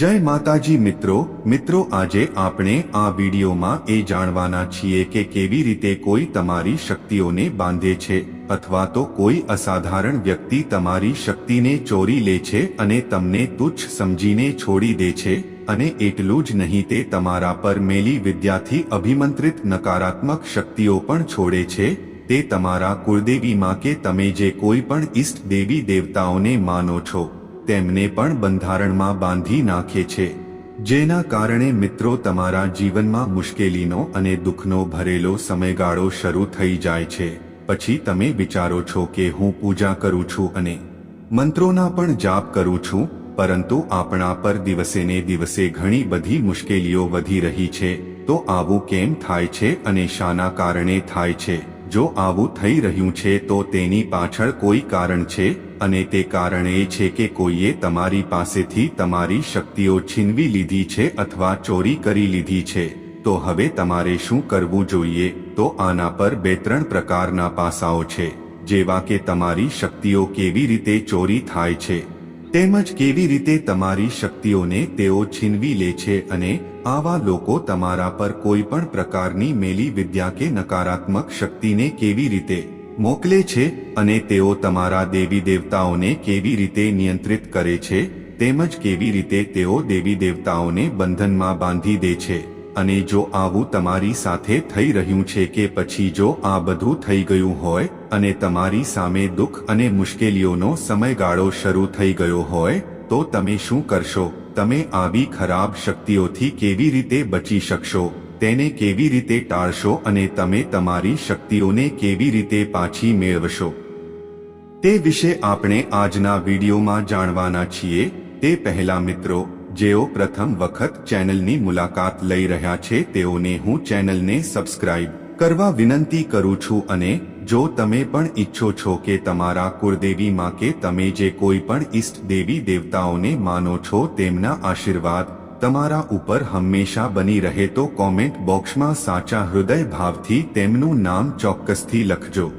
જય માતાજી મિત્રો મિત્રો આજે આપણે આ વિડીયોમાં એ જાણવાના છીએ કે કેવી રીતે કોઈ તમારી શક્તિઓને બાંધે છે અથવા તો કોઈ અસાધારણ વ્યક્તિ તમારી શક્તિને ચોરી લે છે અને તમને તુચ્છ સમજીને છોડી દે છે અને એટલું જ નહીં તે તમારા પર મેલી વિદ્યાથી અભિમંત્રિત નકારાત્મક શક્તિઓ પણ છોડે છે. તે તમારા કુળદેવીમાં કે તમે જે કોઈ પણ ઈષ્ટ દેવી દેવતાઓને માનો છો. તેમને પણ બંધારણમાં બાંધી નાખે છે, જેના કારણે મિત્રો તમારા જીવનમાં મુશ્કેલીનો અને દુઃખનો ભરેલો સમયગાળો શરૂ થઈ જાય છે. પછી તમે વિચારો છો કે હું પૂજા કરું છું અને મંત્રોના પણ જાપ કરું છું, પરંતુ આપણા પર દિવસે ને દિવસે ઘણી બધી મુશ્કેલીઓ વધી રહી છે, તો આવું કેમ થાય છે અને શાના કારણે થાય છે? જો આવું થઈ રહ્યું છે, તો તેની પાછળ કોઈ કારણ છે, અને તે કારણ એ છે કે કોઈએ તમારી પાસેથી તમારી શક્તિઓ છીનવી લીધી છે અથવા ચોરી કરી લીધી છે. તો હવે તમારે શું કરવું જોઈએ? તો આના પર બે ત્રણ પ્રકારના પાસાઓ છે, જેવા કે તમારી શક્તિઓ કેવી રીતે ચોરી થાય છે. તેમજ કેવી રીતે તમારી શક્તિઓને તેઓ છીનવી લે છે અને આવા લોકો તમારા પર કોઈ પણ પ્રકારની મેલી વિદ્યા કે નકારાત્મક શક્તિને કેવી રીતે મોકલે છે અને તેઓ તમારા દેવી દેવતાઓને કેવી રીતે નિયંત્રિત કરે છે તેમજ કેવી રીતે તેઓ દેવી દેવતાઓને બંધનમાં બાંધી દે છે. અને જો આવું તમારી સાથે થઈ રહ્યું છે કે પછી જો આ બધું થઈ ગયું હોય, અને તમારી સામે દુઃખ અને મુશ્કેલીઓનો સમયગાળો શરૂ થઈ ગયો હોય, તો તમે શું કરશો? તમે આવી ખરાબ શક્તિઓથી કેવી રીતે બચી શકશો? તેને કેવી રીતે ટાળશો અને તમે તમારી શક્તિઓને કેવી રીતે પાછી મેળવશો? તે વિશે આપણે આજના વિડીયોમાં જાણવાના છીએ. તે પહેલા મિત્રો જેઓ પ્રથમ વખત ચેનલની મુલાકાત લઈ રહ્યા છે, તેઓને હું ચેનલને સબસ્ક્રાઇબ કરવા વિનંતી કરું છું અને જો તમે પણ ઈચ્છો છો કે તમારા કુળદેવીમાં કે તમે જે કોઈ પણ ઈષ્ટ દેવી દેવતાઓને માનો છો, તેમના આશીર્વાદ તમારા ઉપર હંમેશા બની રહે તો કોમેન્ટ બોક્સમાં સાચા હૃદય ભાવથી તેમનું નામ ચોક્કસથી લખજો.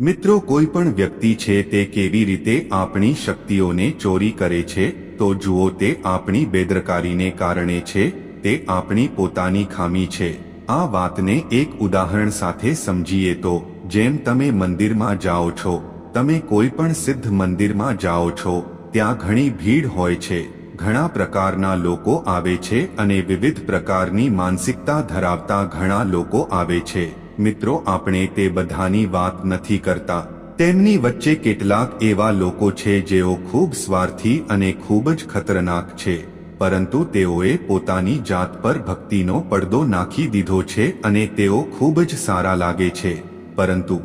મિત્રો, કોઈ પણ વ્યક્તિ છે, તે કેવી રીતે આપણી શક્તિઓને ચોરી કરે છે? તો જુઓ તે આપણી બેદરકારીને કારણે છે, તે આપણી પોતાની ખામી છે. આ વાતને એક ઉદાહરણ સાથે સમજીએ તો, જેમ તમે મંદિરમાં જાઓ છો, તમે કોઈ પણ સિદ્ધ મંદિરમાં જાઓ છો, ત્યાં ઘણી ભીડ હોય છે, ઘણા પ્રકારના લોકો આવે છે અને વિવિધ પ્રકારની માનસિકતા ધરાવતા ઘણા લોકો આવે છે. મિત્રો, આપણે તે બધાની વાત નથી કરતા. તેમની વચ્ચે કેટલાક એવા લોકો છે જેઓ ખૂબ સ્વાર્થી અને ખૂબ જ ખતરનાક છે, પરંતુ તેઓએ પોતાની જાત પર ભક્તિનો પડદો નાખી દીધો છે અને તેઓ ખૂબ જ સારા લાગે છે. પરંતુ,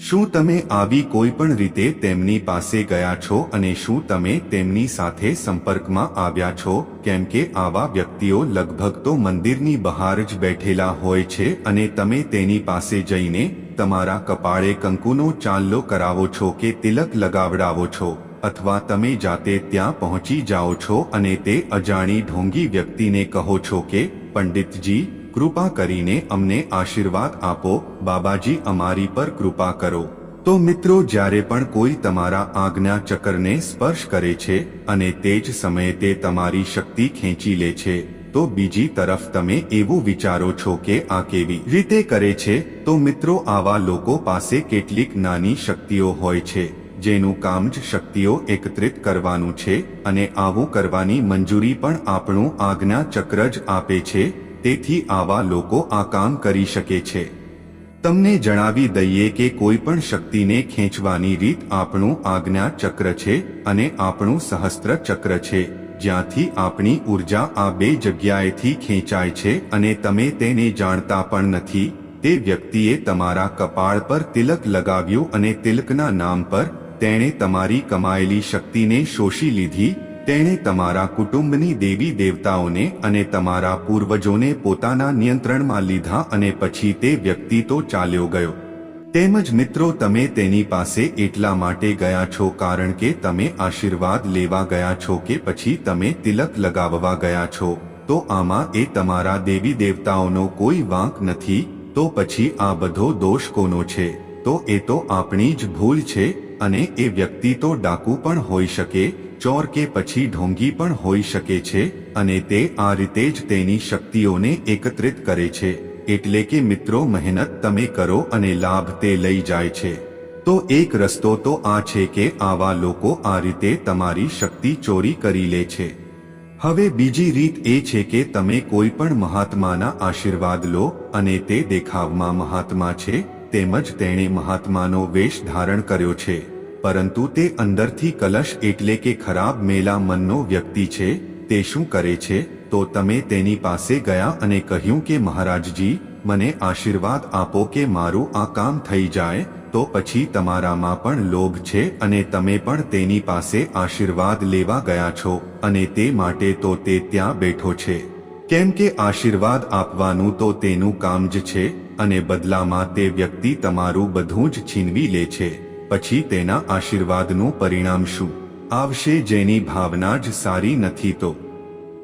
શું તમે આવી કોઈ પણ રીતે તેમની પાસે ગયા છો અને શું તમે તેમની સાથે સંપર્કમાં આવ્યા છો? કેમ કે આવા વ્યક્તિઓ લગભગ તો મંદિરની બહાર જ બેઠેલા હોય છે અને તમે તેની પાસે જઈને તમારા કપાળે કંકુનો ચાંદલો કરાવો છો કે તિલક લગાવડાવો છો, અથવા તમે જાતે ત્યાં પહોંચી જાઓ છો અને તે અજાણી ઢોંગી વ્યક્તિને કહો છો કે, પંડિતજી, કૃપા કરીને અમને આશીર્વાદ આપો, બાબાજી અમારી પર કૃપા કરો. તો મિત્રો, જ્યારે પણ કોઈ તમારા આજ્ઞા ચક્રને સ્પર્શ કરે છે અને તે જ સમયે તે તમારી શક્તિ ખેંચી લે છે તો બીજી તરફ તમે એવું વિચારો છો કે આ કેવી રીતે કરે છે? તો મિત્રો, આવા લોકો પાસે કેટલીક નાની શક્તિઓ હોય છે, જેનું કામ જ શક્તિઓ એકત્રિત કરવાનું છે અને આવું કરવાની મંજૂરી પણ આપણું આજ્ઞા ચક્ર જ આપે છે, તેથી આવા લોકો આ કામ કરી શકે છે. તમને જણાવી દઈએ કે કોઈ પણ શક્તિને ખેંચવાની રીત આપણું આજ્ઞા ચક્ર છે અને આપણું સહસ્ત્ર ચક્ર છે. જ્યાંથી આપણી ઊર્જા આ બે જગ્યાએથી ખેંચાય છે અને તમે તેને જાણતા પણ નથી, તે વ્યક્તિએ તમારા કપાળ પર તિલક લગાવ્યું અને તિલકના નામ પર તેણે તમારી કમાયેલી શક્તિને શોષી લીધી, તેણે તમારા કુટુંબની દેવી દેવતાઓને અને તમારા પૂર્વજોને પોતાના નિયંત્રણમાં લીધા અને પછી તે વ્યક્તિ તો ચાલ્યો ગયો. તેમજ મિત્રો, તમે તેની પાસે એટલા માટે ગયા છો કારણ કે તમે આશીર્વાદ લેવા ગયા છો કે પછી તમે તિલક લગાવવા ગયા છો, તો આમાં એ તમારા દેવી દેવતાઓનો કોઈ વાંક નથી, તો પછી આ બધો દોષ કોનો છે? તો એ તો આપણી જ ભૂલ છે, અને એ વ્યક્તિ તો ડાકુ પણ હોઈ શકે, ચોર કે પછી ઢોંગી પણ હોઈ શકે છે, અને તે આ રીતે જ તેની શક્તિઓને એકત્રિત કરે છે. એટલે કે મિત્રો, મહેનત તમે કરો અને લાભ તે લઈ જાય છે. તો એક રસ્તો તો આ છે કે આવા લોકો આ રીતે તમારી શક્તિ ચોરી કરી લે છે. હવે બીજી રીત એ છે કે તમે કોઈ પણ મહાત્માના આશીર્વાદ લો અને તે દેખાવમાં મહાત્મા છે, તેમજ તેણે મહાત્માનો વેશ ધારણ કર્યો છે. પરંતુ તે અંદરથી કલશ એટલે કે ખરાબ મેલા મનનો વ્યક્તિ છે, તે શું કરે છે? તો તમે તેની પાસે ગયા અને કહ્યું કે, મહારાજજી, મને આશીર્વાદ આપો કે મારું આ કામ થઈ જાય, તો પછી તમારામાં પણ લોભ છે અને તમે પણ તેની પાસે આશીર્વાદ લેવા ગયા છો અને તે માટે તો તે ત્યાં બેઠો છે. કેમ કે આશીર્વાદ આપવાનું તો તેનું કામ જ છે અને બદલામાં તે વ્યક્તિ તમારું બધું જ છીનવી લે છે. પછી તેના આશીર્વાદનું પરિણામ શું? આવશે જેની ભાવના જ સારી નથી તો.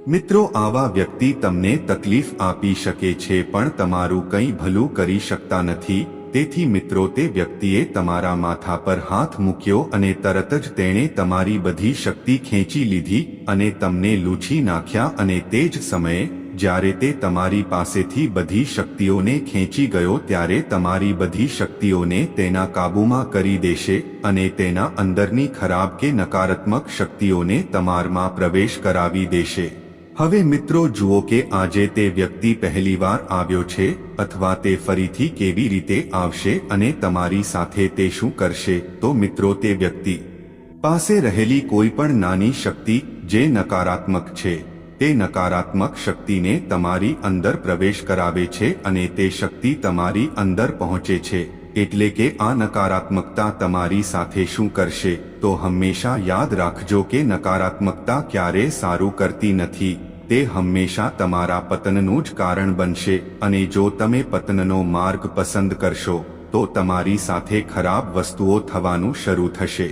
મિત્રો, આવા વ્યક્તિ તમને તકલીફ આપી શકે છે, પણ તમારું કંઈ ભલું કરી શકતા નથી. તેથી મિત્રો, તે વ્યક્તિએ તમારા માથા પર હાથ મૂક્યો અને તરત જ તેણે તમારી બધી શક્તિ ખેંચી લીધી અને તમને લૂછી નાખ્યા અને તે જ સમયે, જ્યારે તે તમારી પાસેથી બધી શક્તિઓને ખેંચી ગયો, ત્યારે તમારી બધી શક્તિઓને તેના કાબૂમાં કરી દેશે અને તેના અંદરની ખરાબ કે નકારાત્મક શક્તિઓને તમારમાં પ્રવેશ કરાવી દેશે. હવે મિત્રો જુઓ કે આજે તે વ્યક્તિ પહેલીવાર આવ્યો છે અથવા તે ફરીથી કેવી રીતે આવશે અને તમારી સાથે તે શું કરશે? તો મિત્રો તે વ્યક્તિ પાસે રહેલી કોઈ પણ નાની શક્તિ જે નકારાત્મક છે, તે નકારાત્મક શક્તિને તમારી અંદર પ્રવેશ કરાવે છે અને તે શક્તિ તમારી અંદર પહોંચે છે. એટલે કે આ નકારાત્મકતા તમારી સાથે શું કરશે તો હંમેશા યાદ રાખજો કે નકારાત્મકતા ક્યારે સારું કરતી નથી. તે હંમેશા તમારા પતનનું જ કારણ બનશે અને જો તમે પતનનો માર્ગ પસંદ કરશો, તો તમારી સાથે ખરાબ વસ્તુઓ થવાનું શરૂ થશે.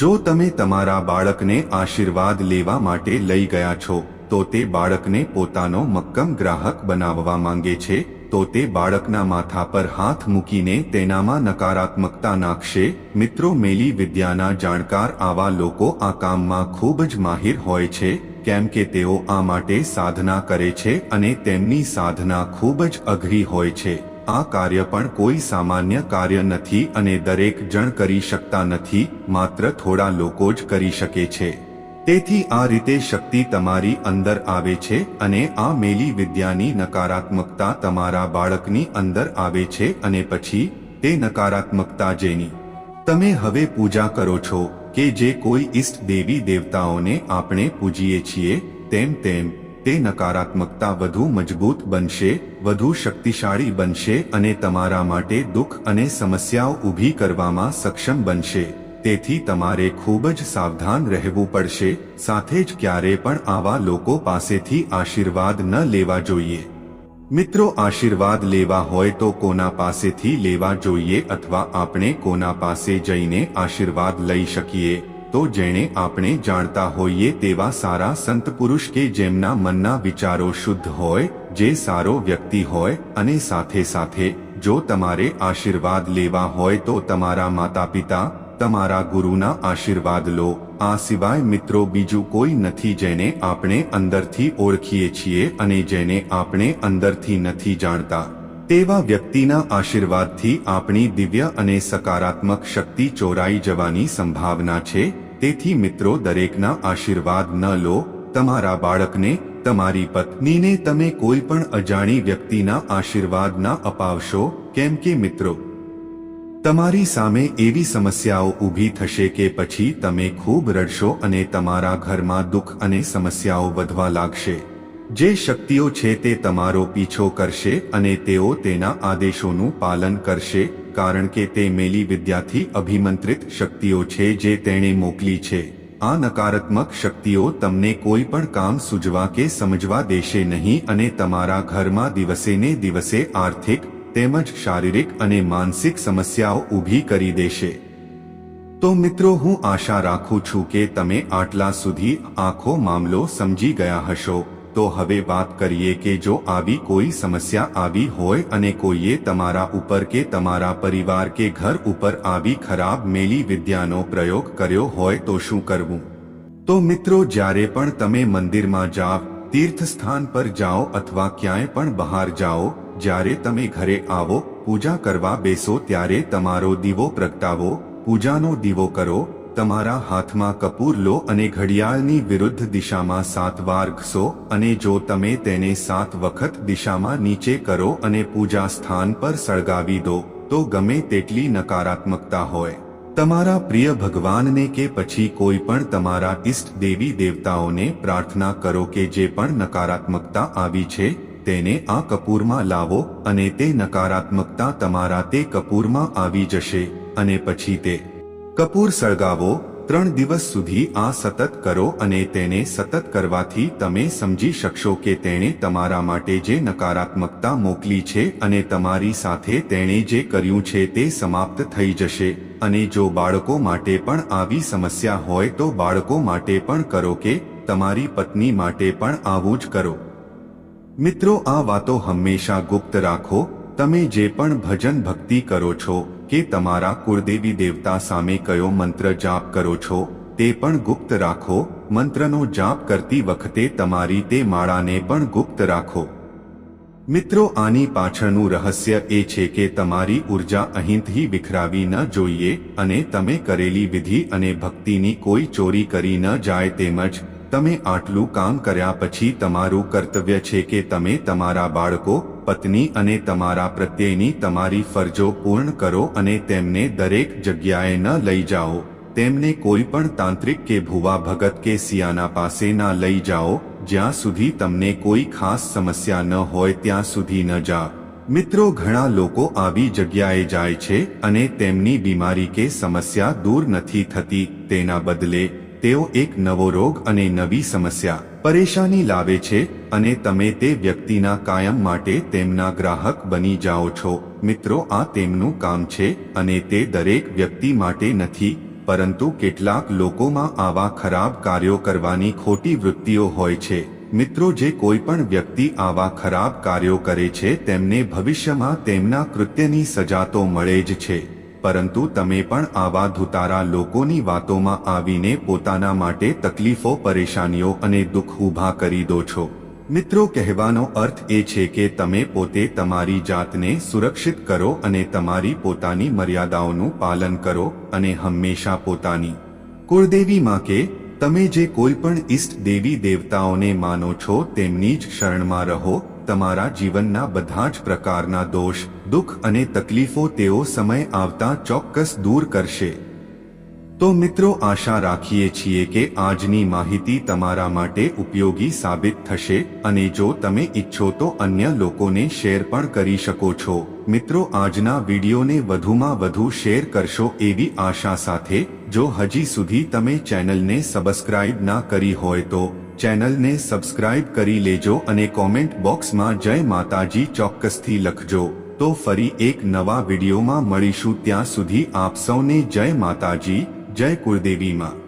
જો તમે તમારા બાળકને આશીર્વાદ લેવા માટે લઈ ગયા છો, તો તે બાળકને પોતાનો મક્કમ ગ્રાહક બનાવવા માંગે છે તો તે બાળકના માથા પર હાથ મૂકીને તેનામાં નકારાત્મકતા નાખશે. મિત્રો, મેલી વિદ્યાના જાણકાર આવા લોકો આ કામમાં ખૂબ જ માહિર હોય છે, કેમ કે તેઓ આ માટે સાધના કરે છે અને તેમની સાધના ખૂબ જ અઘરી હોય છે. આ કાર્ય પણ કોઈ સામાન્ય કાર્ય નથી અને દરેક જણ કરી શકતા નથી, માત્ર થોડા લોકો જ કરી શકે છે. તેથી આ રીતે શક્તિ તમારી અંદર આવે છે અને આ મેલી વિદ્યાની નકારાત્મકતા તમારા બાળકની અંદર આવે છે અને પછી તે નકારાત્મકતા જેની તમે હવે પૂજા કરો છો કે જે કોઈ ઈષ્ટ દેવી દેવતાઓને આપણે પૂજીએ છીએ, તેમ તેમ તે નકારાત્મકતા વધુ મજબૂત બનશે, વધુ શક્તિશાળી બનશે અને તમારા માટે દુઃખ અને સમસ્યાઓ ઊભી કરવામાં સક્ષમ બનશે. તેથી તમારે ખૂબ જ સાવધાન રહેવું પડશે, સાથે જ ક્યારે પણ આવા લોકો પાસેથી આશીર્વાદ ન લેવા જોઈએ. મિત્રો, આશીર્વાદ લેવા હોય તો કોના પાસેથી લેવા જોઈએ અથવા આપણે કોના પાસે જઈને આશીર્વાદ લઈ શકીએ? તો જેણે આપણે જાણતા હોઈએ તેવા સારા સંત પુરુષ કે જેમના મનના વિચારો શુદ્ધ હોય, જે સારો વ્યક્તિ હોય, અને સાથે સાથે જો તમારે આશીર્વાદ લેવા હોય તો તમારા માતા પિતા તમારા ગુરુના આશીર્વાદ લો. આ સિવાય મિત્રો, બીજું કોઈ નથી જેને આપણે અંદરથી ઓળખીએ છીએ અને જેને આપણે અંદરથી નથી જાણતા. તેવા વ્યક્તિના આશીર્વાદથી આપણી દિવ્ય અને સકારાત્મક શક્તિ ચોરાઈ જવાની સંભાવના છે. તેથી મિત્રો, દરેકના આશીર્વાદ ન લો. તમારા બાળકને, તમારી પત્નીને તમે કોઈ પણ અજાણી વ્યક્તિના આશીર્વાદ ના અપાવશો. કેમ કે મિત્રો તમારી સામે એવી સમસ્યાઓ ઊભી થશે કે પછી તમે ખૂબ રડશો અને તમારા ઘરમાં દુઃખ અને સમસ્યાઓ વધવા લાગશે. જે શક્તિઓ છે તે તમારો પીછો કરશે અને તેઓ તેના આદેશોનું પાલન કરશે, કારણ કે તે મેલી વિદ્યાથી અભિમંત્રિત શક્તિઓ છે જે તેણે મોકલી છે. આ નકારાત્મક શક્તિઓ તમને કોઈ પણ કામ સૂજવા કે સમજવા દેશે નહીં અને તમારા ઘરમાં દિવસે ને દિવસે આર્થિક તેમજ શારીરિક અને માનસિક સમસ્યાઓ ઊભી કરી દેશે. તો મિત્રો, હું આશા રાખું છું કે તમે આટલા સુધી આખો મામલો સમજી ગયા હશો. તો હવે વાત કરીએ કે જો આવી કોઈ સમસ્યા આવી હોય અને કોઈએ તમારા ઉપર કે તમારા પરિવાર કે ઘર ઉપર આવી ખરાબ મેલી વિદ્યાનો પ્રયોગ કર્યો હોય તો શું કરવું? તો મિત્રો, જ્યારે પણ તમે મંદિરમાં જાઓ તીર્થસ્થાન પર જાઓ અથવા ક્યાંય પણ બહાર જાઓ જ્યારે તમે ઘરે આવો, પૂજા કરવા બેસો ત્યારે તમારો દીવો પ્રગટાવો, પૂજાનો દીવો કરો, તમારા હાથમાં કપૂર લો અને ઘડિયાળની વિરુદ્ધ દિશામાં સાત વાર ઘસો અને જો તમે તેને સાત વખત દિશામાં નીચે કરો અને પૂજા સ્થાન પર સળગાવી દો, તો ગમે તેટલી નકારાત્મકતા હોય. તમારા પ્રિય ભગવાનને કે પછી કોઈ પણ તમારા ઈષ્ટ દેવી દેવતાઓને પ્રાર્થના કરો કે જે પણ નકારાત્મકતા આવી છે તેને આ કપૂરમાં લાવો અને તે નકારાત્મકતા તમારા તે કપૂરમાં આવી જશે અને પછી તે કપૂર સળગાવો. ત્રણ દિવસ સુધી આ સતત કરો અને તેને સતત કરવાથી તમે સમજી શકશો કે તેણે તમારા માટે જે નકારાત્મકતા મોકલી છે અને તમારી સાથે તેણે જે કર્યું છે તે સમાપ્ત થઈ જશે. અને જો બાળકો માટે પણ આવી સમસ્યા હોય તો બાળકો માટે પણ કરો કે તમારી પત્ની માટે પણ આવું જ કરો. મિત્રો, આ વાતો હંમેશા ગુપ્ત રાખો. તમે જે પણ ભજન ભક્તિ કરો છો, કે તમારા કુળદેવી દેવતા સામે કયો મંત્ર જાપ કરો છો, તે પણ ગુપ્ત રાખો. મંત્રનો જાપ કરતી વખતે તમારી તે માળાને પણ ગુપ્ત રાખો. મિત્રો, આની પાછળનું રહસ્ય એ છે કે તમારી ઊર્જા અહીંથી વિખરાવી ન જોઈએ અને તમે કરેલી વિધિ અને ભક્તિની કોઈ ચોરી કરી ન જાય તેમજ તમે આટલું કામ કર્યા પછી તમારું કર્તવ્ય છે કે તમે તમારા બાળકો, પત્ની અને તમારા પ્રત્યેની તમારી ફરજો પૂર્ણ કરો અને તેમને દરેક જગ્યાએ ન લઈ જાઓ. તેમને કોઈ પણ તાંત્રિક કે ભુવા ભગત કે સિયાના પાસે ના લઈ જાઓ, જ્યાં સુધી તમને કોઈ ખાસ સમસ્યા ન હોય ત્યાં સુધી ન જા. મિત્રો, ઘણા લોકો આવી જગ્યાએ જાય છે અને તેમની બીમારી કે સમસ્યા દૂર નથી થતી, તેના બદલે તેઓ એક નવો રોગ અને નવી સમસ્યા પરેશાની લાવે છે અને તમે તે વ્યક્તિના કાયમ માટે તેમના ગ્રાહક બની જાઓ છો. મિત્રો, આ તેમનું કામ છે અને તે દરેક વ્યક્તિ માટે નથી, પરંતુ કેટલાક લોકોમાં આવા ખરાબ કાર્યો કરવાની ખોટી વૃત્તિઓ હોય છે. મિત્રો, જે કોઈ પણ વ્યક્તિ આવા ખરાબ કાર્યો કરે છે, તેમને ભવિષ્યમાં તેમના કૃત્યની સજા તો મળે જ છે. પરંતુ તમે પણ આવા ધુતારા લોકોની વાતોમાં આવીને પોતાના માટે તકલીફો, પરેશાનીઓ અને દુઃખ ઊભા કરી દો છો. મિત્રો, કહેવાનો અર્થ એ છે કે તમે પોતે તમારી જાતને સુરક્ષિત કરો અને તમારી પોતાની મર્યાદાઓનું પાલન કરો અને હંમેશા પોતાની. કુળદેવીમાં કે, તમે જે કોઈ પણ ઈષ્ટ દેવી દેવતાઓને માનો છો, તેમની જ શરણમાં રહો તમારા જીવનના બધા જ પ્રકારના દોષ, દુઃખ અને તકલીફો તેઓ સમય આવતા ચોક્કસ દૂર કરશે. તો મિત્રો, આશા રાખીએ છીએ કે આજની માહિતી તમારા માટે ઉપયોગી સાબિત થશે અને જો તમે ઈચ્છો તો અન્ય લોકોને શેર પણ કરી શકો છો. મિત્રો, આજના વિડીયોને વધુમાં વધુ શેર કરશો એવી આશા સાથે, જો હજી સુધી તમે ચેનલને સબસ્ક્રાઇબ ના કરી હોય તો ચેનલને સબસ્ક્રાઇબ કરી લેજો અને કોમેન્ટ બોક્સમાં જય માતાજી ચોક્કસથી લખજો. તો ફરી એક નવા વિડીયોમાં મળીશું ત્યાં સુધી આપ સૌને જય માતાજી, જય કુળદેવીમાં.